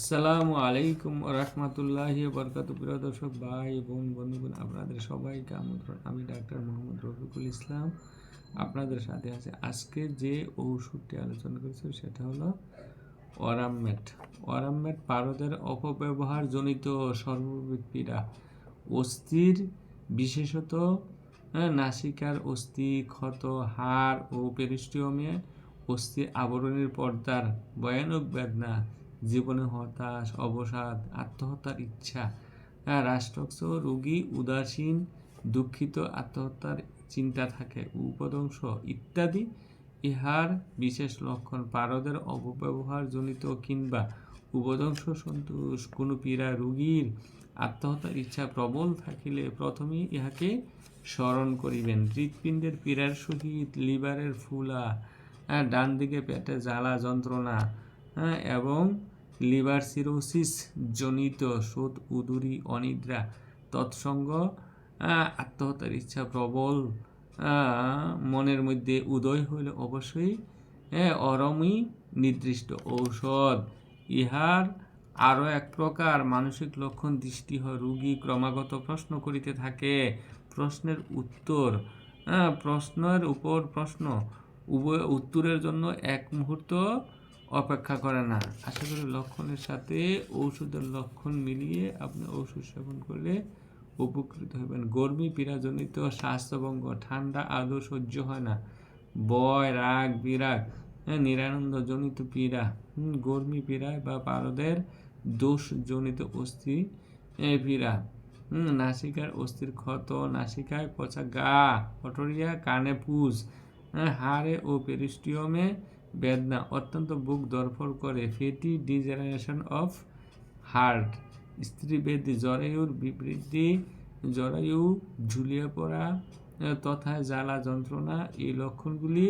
আসসালামু আলাইকুম রহমতুল্লাহ বরকাত প্রিয় দর্শক ভাই বোন বন্ধুগণ আপনাদের সবাইকে আমন্ত্রণ। আমি ডাক্তার মোহাম্মদ রফিকুল ইসলাম। আপনাদের সাথে আছে। আজকে যে ওষুধটি আলোচনা করেছি সেটা হলো অরামমেট অরামমেট পারদের অপব্যবহার জনিত সর্ববিধ পীড়া। অস্থির বিশেষত হ্যাঁ, নাসিকার অস্থি ক্ষত হাড় ও পেরিস্টিয়মে অস্থি আবরণের পর্দার ভয়ানক বেদনা জীবনে হতাশ অবসাদ আত্মহত্যার ইচ্ছা হ্যাঁ, রাষ্ট্রক্ষ রোগী উদাসীন দুঃখিত আত্মহত্যার চিন্তা থাকে উপদংশ ইত্যাদি। ইহার বিশেষ লক্ষণ পারদের অপব্যবহার জনিত কিংবা উপদংশ সন্তোষ। কোনো পীড়া রোগীর আত্মহত্যার ইচ্ছা প্রবল থাকিলে প্রথমেই ইহাকে স্মরণ করিবেন। হৃৎপিণ্ডের পীড়ার সহিত লিভারের ফুলা হ্যাঁ, ডান দিকে পেটে জ্বালা যন্ত্রণা হ্যাঁ, এবং লিভার সিরোসিস জনিত শোধ, উদুরি, অনিদ্রা, তৎসঙ্গ আত্মহত্যার ইচ্ছা প্রবল মনের মধ্যে উদয় হইলে অবশ্যই অরমই নির্দিষ্ট ঔষধ। ইহার আরও এক প্রকার মানসিক লক্ষণ দৃষ্টি হয়। রুগী ক্রমাগত প্রশ্ন করিতে থাকে। প্রশ্নের উত্তর প্রশ্নের উপর প্রশ্ন, উভয় উত্তরের জন্য এক মুহূর্ত অপেক্ষা করে না। আশা করি লক্ষণের সাথে ঔষধের লক্ষণ মিলিয়ে আপনি ঔষধ সেবন করলে উপকৃত হবেন। গর্মী পীড়াজনিত স্বাস্থ্যভঙ্গ ঠান্ডা আদৌ সহ্য হয় না। বয় রাগ বিরাগ হ্যাঁ, নিরানন্দজনিত পীড়া গর্মী পীড়ায় বা পারদের দোষজনিত অস্থি পীড়া নাসিকার অস্থির ক্ষত নাসিকায় পচা গা অটরিয়া কানে পুজ হ্যাঁ, হাড়ে ও পেরিস্টিয়মে বেদনা অত্যন্ত বুক দরফর করে। Fatty degeneration of heart. স্ত্রী বেদি জরায়ুর বিবৃতি, জরায়ু ঝুলিয়ে পড়া, তথা জ্বালা যন্ত্রণা, এই লক্ষণগুলি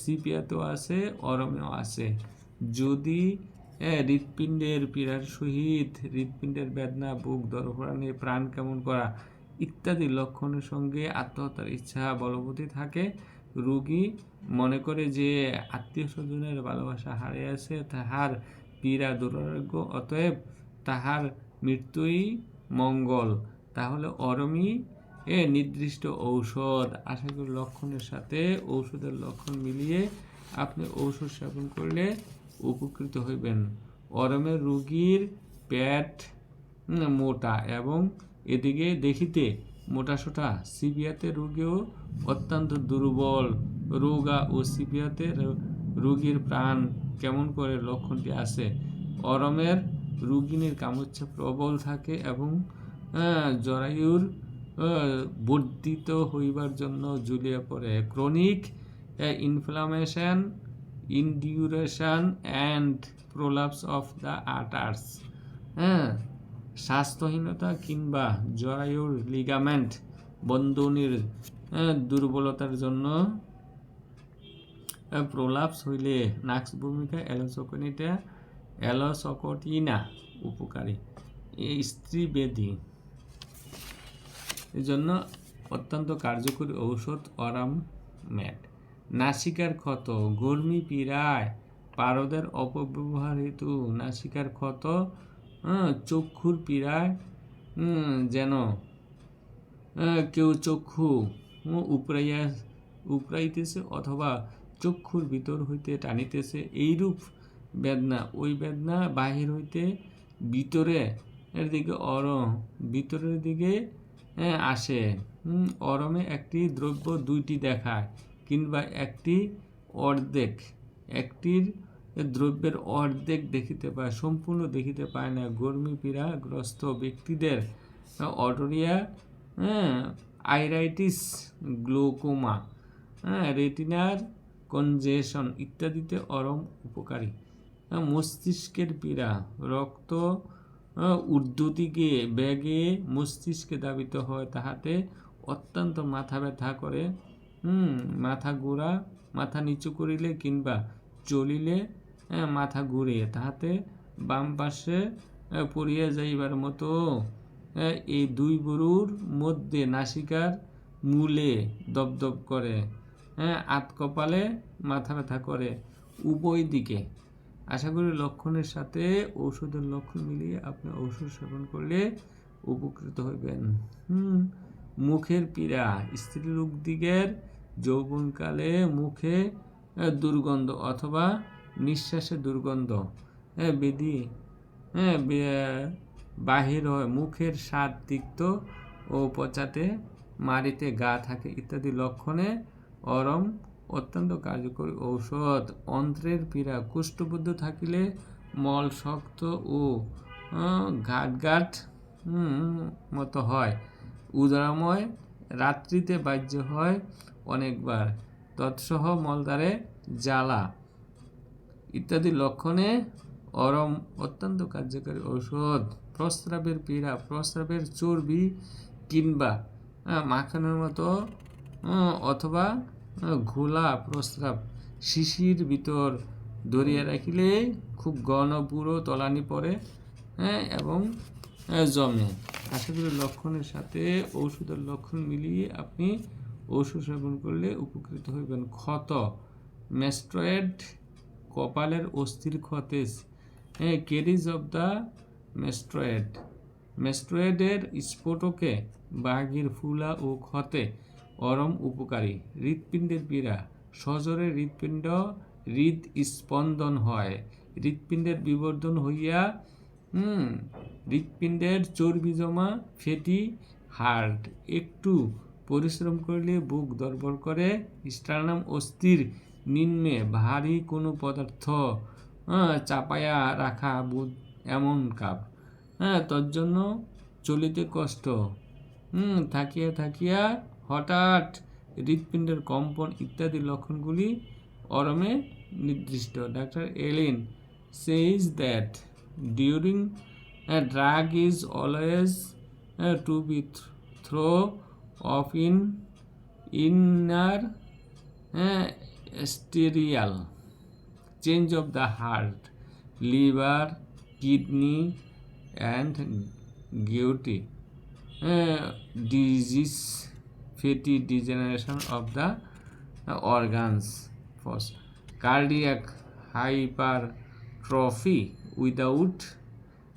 সিপিয়াতেও আছে, অরমেও আছে। যদি হৃৎপিণ্ডের পীড়ার সহিত হৃৎপিণ্ডের বেদনা, বুক দরফরানি প্রাণ কেমন করা ইত্যাদি লক্ষণের সঙ্গে আত্মহত্যার ইচ্ছা, বলবতী থাকে। রোগী মনে করে যে আত্মীয় স্বজনের ভালোবাসা হারিয়ে আছে তাহার পীড়া দুরারোগ্য, অতএব তাহার মৃত্যুই মঙ্গল। তাহলে অরমি এ নির্দিষ্ট ঔষধ। আশা করি লক্ষণের সাথে ঔষধের লক্ষণ মিলিয়ে আপনি ঔষধ সেবন করলে উপকৃত হইবেন। অরমের রোগীর পেট মোটা এবং এদিকে দেখিতে মোটাসোটা সিবিয়াতে রোগীও অত্যন্ত দুর্বল। রোগা ও সিবিয়াতে রোগীর প্রাণ কেমন করে লক্ষণটি আছে? অরমের রুগিনীর কামুচ্ছা প্রবল থাকে এবং জরায়ুর বর্ধিত হইবার জন্য ঝুলিয়ে পড়ে। Chronic inflammation induration and prolapse of the uterus হ্যাঁ? স্বাস্থ্যহীনতা কিংবা জরায়ুর লিগামেন্ট বন্ধনীর দুর্বলতার জন্য প্রলাপস হইলে নাক্স ভূমিকা অ্যালোসকনিটা অ্যালোসকটিনা উপকারী। এই স্ত্রী বেদি। এই জন্য অত্যন্ত কার্যকরী ঔষধ অরাম ম্যাট। নাসিকার ক্ষত, গর্মি পীড়ায়, পারদের অপব্যবহার হেতু নাসিকার ক্ষত চক্ষুর পীড়ায় হুম, যেন আহ, কেউ চক্ষু উপরাইয়া উপরাইতেছে অথবা চক্ষুর ভিতর হইতে টানিতেছে এইরূপ বেদনা। ওই বেদনা বাহির হইতে ভিতরে এর দিকে অর ভিতরের দিকে হ্যাঁ, আসে। অরমে একটি দ্রব্য দুইটি দেখায় কিংবা একটি অর্ধেক একটির দ্রব্যের অর্ধেক দেখিতে পায়, সম্পূর্ণ দেখিতে পায় না। গর্মী পীড়াগ্রস্ত ব্যক্তিদের অটোরিয়া হ্যাঁ আইরাইটিস, গ্লোকোমা হ্যাঁ রেটিনার কনজেশন ইত্যাদিতে অরম উপকারী। মস্তিষ্কের পীড়া, রক্ত ঊর্ধ্বদিকে ব্যাগে মস্তিষ্কে দাবিত হয়, তাহাতে অত্যন্ত মাথা ব্যথা করে। মাথা ঘোরা মাথা নিচু করিলে কিংবা চলিলে মাথা ঘুরিয়ে তাহাতে বাম পাশে পড়িয়া যাইবার মতো এই দুই গরুর মধ্যে নাসিকার মূলে দপদপ করে হ্যাঁ আত কপালে মাথা ব্যথা করে উভয় দিকে। আশা করি লক্ষণের সাথে ঔষধের লক্ষণ মিলিয়ে আপনি ঔষধ সেবন করলে উপকৃত হইবেন। হুম, মুখের পীড়া স্ত্রী লোকদিগের যৌবনকালে মুখে দুর্গন্ধ অথবা নিঃশ্বাসে দুর্গন্ধ। হ্যাঁ বেদি হ্যাঁ বাহির হয়, মুখের স্বাদ তিক্ত ও পচাতে মারিতে গা থাকে ইত্যাদি লক্ষণে অরম অত্যন্ত কার্যকরী ঔষধ। অন্ত্রের পীড়া, কুষ্ঠবদ্ধ থাকিলে মল শক্ত ও ঘাট ঘাট মতো হয়। উদরাময় রাত্রিতে বাহ্য হয় অনেকবার। তৎসহ মলদ্বারে জ্বালা। ইত্যাদি লক্ষণে অরম অত্যন্ত কার্যকারী ঔষধ। প্রস্রাবের পীড়া, প্রস্রাবের চর্বি কিংবা মাখানোর মতো অথবা ঘোলা প্রস্রাব শিশির ভিতর ধরিয়া রাখিলে খুব ঘন পুরো তলানি পড়ে হ্যাঁ এবং জমে। আশা করি লক্ষণের সাথে ঔষধের লক্ষণ মিলিয়ে আপনি ঔষধ সেবন করলে উপকৃত হইবেন। ক্ষত মেস্ট্রয়েড কপালের অস্থির ক্ষতেজ হ্যাঁ কেরিজ অফ দ্য মেস্ট্রয়েড মেস্ট্রয়েডের স্ফোটকে বাঘির ফুলা ও ক্ষতে অরম উপকারী। হৃৎপিণ্ডের পীড়া। সজরে হৃৎপিণ্ড হৃদ স্পন্দন হয়। হৃৎপিণ্ডের বিবর্ধন হইয়া হৃৎপিণ্ডের চর্বি জমা, ফেটি হার্ট একটু পরিশ্রম করলে বুক দরবর করে। স্টার্নাম অস্থির। নিম্নে ভারী কোনো পদার্থ হ্যাঁ, চাপায়া রাখা বুধ এমন কাপ। হ্যাঁ তোর জন্য চলিতে কষ্ট। হুম থাকিয়া থাকিয়া হঠাৎ হৃৎপিণ্ডের কম্পন ইত্যাদি লক্ষণগুলি অরমে নির্দিষ্ট। Doctor Allen says that during a drug is always uh, to be th- throw uh, change of the heart liver kidney and guilty uh, disease fatty degeneration of the uh, organs first cardiac hypertrophy without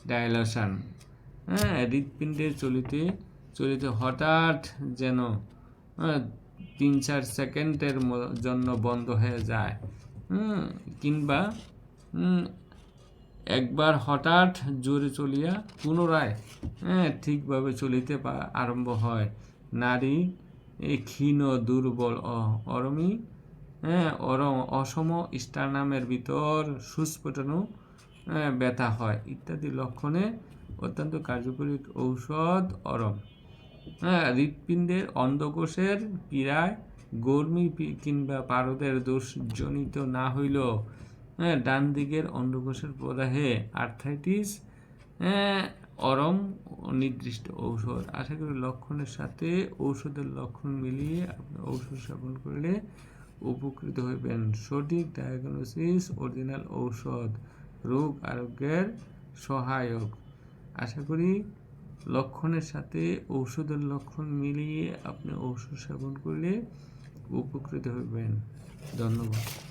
dilation হ্যাঁ হৃৎপিণ্ডের চলিতে চলিতে হঠাৎ যেন হ্যাঁ, তিন চার সেকেন্ডের জন্য বন্ধ হয়ে যায়। কিংবা একবার হঠাৎ জোরে চলিয়া পুনরায় হ্যাঁ ঠিকভাবে চলিতে আরম্ভ হয়। নারী ক্ষীণ দুর্বল অরমি হ্যাঁ অরম অসম স্টারনামের ভিতর সুস্ফুটন হ্যাঁ, ব্যথা হয়। ইত্যাদি লক্ষণে অত্যন্ত কার্যকরী ঔষধ অরম। হ্যাঁ হৃৎপিণ্ডের অন্ধকোষের পীড়ায় গর্মি কিংবা পারদের দোষজনিত না হইলেও হ্যাঁ ডান দিকের অন্ধকোষের প্রদাহে আর্থাইটিস হ্যাঁ অরম নির্দিষ্ট ঔষধ। আশা করি লক্ষণের সাথে ঔষধের লক্ষণ মিলিয়ে আপনি ঔষধ সেবন করলে উপকৃত হইবেন। সঠিক ডায়াগনোসিস অরিজিনাল ঔষধ, রোগ আরোগ্যের সহায়ক। আশা করি লক্ষণের সাথে ঔষধের লক্ষণ মিলিয়ে আপনি ঔষধ সেবন করলে উপকৃত হবেন। ধন্যবাদ।